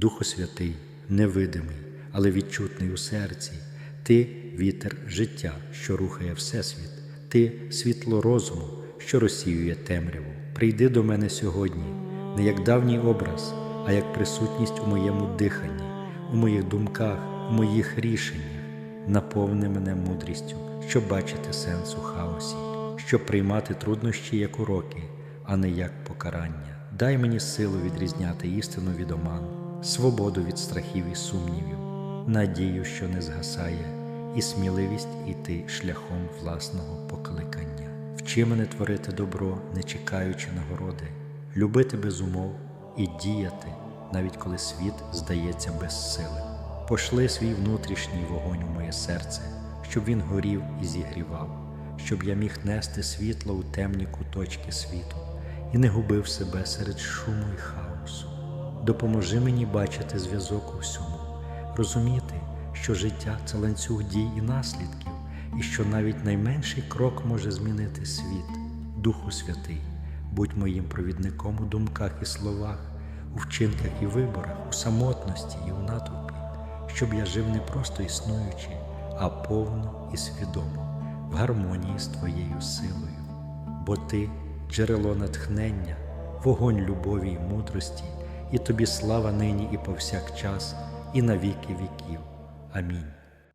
Духу Святий, невидимий, але відчутний у серці, Ти вітер життя, що рухає Всесвіт, Ти світло розуму, що розсіює темряву. Прийди до мене сьогодні, не як давній образ, а як присутність у моєму диханні, у моїх думках, у моїх рішеннях. Наповни мене мудрістю, щоб бачити сенс у хаосі, щоб приймати труднощі як уроки, а не як покарання. Дай мені силу відрізняти істину від оману, свободу від страхів і сумнівів, надію, що не згасає, і сміливість іти шляхом власного покликання. Вчи мене творити добро, не чекаючи нагороди, любити без умов і діяти, навіть коли світ здається безсилим. Пошли свій внутрішній вогонь у моє серце, щоб він горів і зігрівав, щоб я міг нести світло у темні куточки світу і не губив себе серед шуму і хаосу. Допоможи мені бачити зв'язок у всьому, розуміти, що життя це ланцюг дій і наслідків, і що навіть найменший крок може змінити світ. Духу Святий, будь моїм провідником у думках і словах, у вчинках і виборах, у самотності і у натовпі, щоб я жив не просто існуючи, а повно і свідомо, в гармонії з Твоєю силою. Бо Ти джерело натхнення, вогонь любові і мудрості, і тобі слава нині і повсякчас, і на віки віків. Амінь.